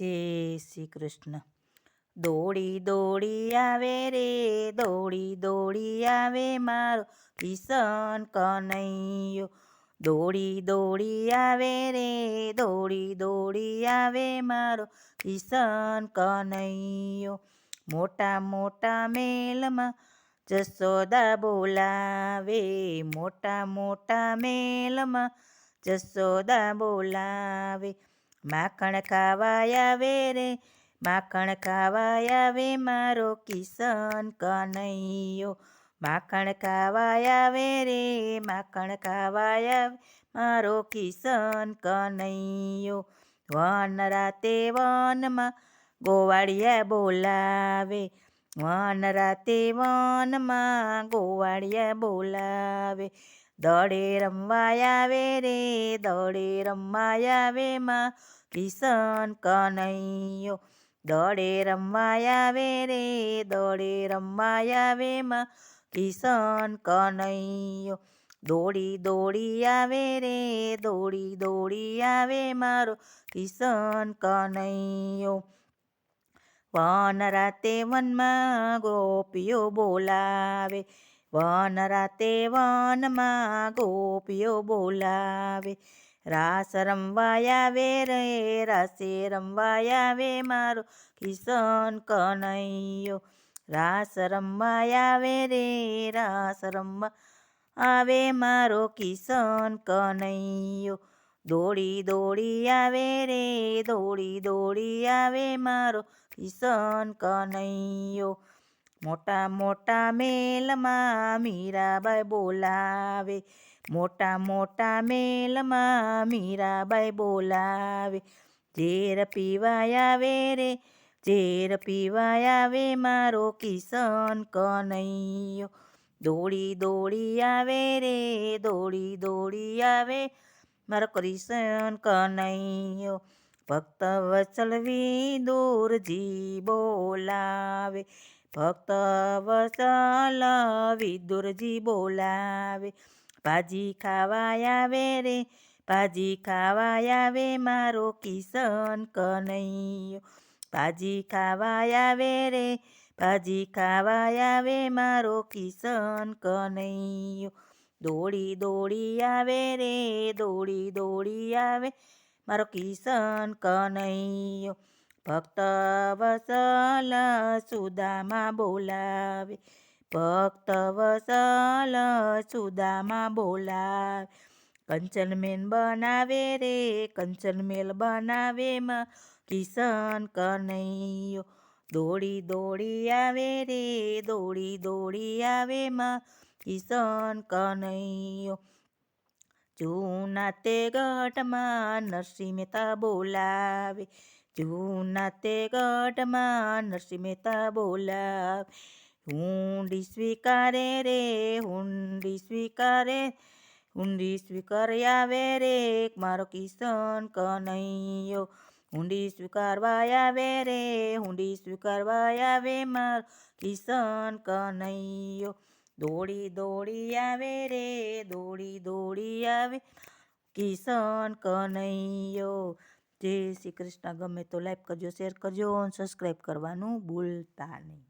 જય શ્રી કૃષ્ણ. દોડી દોડી આવે રે, દોડી દોડી આવે મારો કિશન કનૈયો. દોડી દોડી આવે રે, દોડી દોડી આવે મારો કિશન કનૈયો. મોટા મોટા મેલમાં જસોદા બોલાવે, મોટા મોટા મેલમાં જસોદા બોલાવે. માખણ ખાવા આવે રે માખણ ખાવા આવે મારો કિશન કનૈયો. માખણ ખાવા આવે રે માખણ ખાવા આવે મારો કિશન કનૈયો. વન રાતે વનમાં ગોવાળિયા બોલાવે, વન રાતે વનમાં ગોવાળિયા બોલાવે. દડે રમવા આવે રે દડે રમવાયા આવે માં કિશન કનૈયો. દડે રમવા આવે રે દડે રમવા આવે માં કિશન કનૈયો. દોડી દોડી આવે રે, દોડી દોડી આવે મારો કિશન કનૈયો. વન રાતે વનમાં ગોપીઓ બોલાવે વન રાતે વનમાં ગોપીઓ બોલાવે. રાસ રમવા આવે રે, રાસે રમવા આવે મારો કિશન કનૈયો. રાસ રમવા આવે રે, રાસ રમવા આવે મારો કિશન કનૈયો. દોડી દોડી આવે રે, દોડી દોડી આવે મારો કિશન કનૈયો. મોટા મોટા મેલમાં મીરાબાઈ બોલાવે. મોટા મોટા મેલમાં મીરાબાઈ બોલાવે. ઝેર પીવાય આવે રે, ઝેર પીવાય આવે મારો કિશન કનૈયો. દોડી દોડી આવે રે, દોડી દોડી આવે મારો કિશન કનૈયો. ભક્ત વચલવી દૂરજી બોલાવે. ભક્ત વસલ વિદુરજી બોલાવે. ભાજી ખાવા આવે રે, ભાજી ખાવા આવે મારો કિશન કનૈયો. ભાજી ખાવા આવે રે, ભાજી ખાવા આવે મારો કિશન કનૈયો. દોડી દોડી આવે રે, દોડી દોડી આવે મારો કિશન કનૈયો. ભક્ત વસલ સુદામાં બોલાવે. ભક્ત વસલ સુદામાં બોલાવે. કંચન મેન બનાવે રે, કંચન મેલ બનાવે માં. કિશન કનૈયો, દોડી દોડી આવે રે, દોડી દોડી આવે માં. કિશન કનૈયો, જૂના તે ગઢમાં નરસિંહ મહેતા બોલાવે. જૂના ગઢમાં નરસિંહ મહેતા બોલા હુંડી સ્વીકારે રે, હુંડી સ્વીકારે હુંડી સ્વીકારે આવે રે મારો કિશન કનૈયો. હુંડી સ્વીકારવા આવે રે, હુંડી સ્વીકારવા આવે મારો કિશન કનૈયો. દોડી દોડી આવે રે, દોડી દોડી આવે કિશન કનૈયો. જય શ્રી કૃષ્ણ. ગમે તો લાઈક કરજો શેર કરજો સબસ્ક્રાઈબ કરવાનું ભૂલતા નહીં.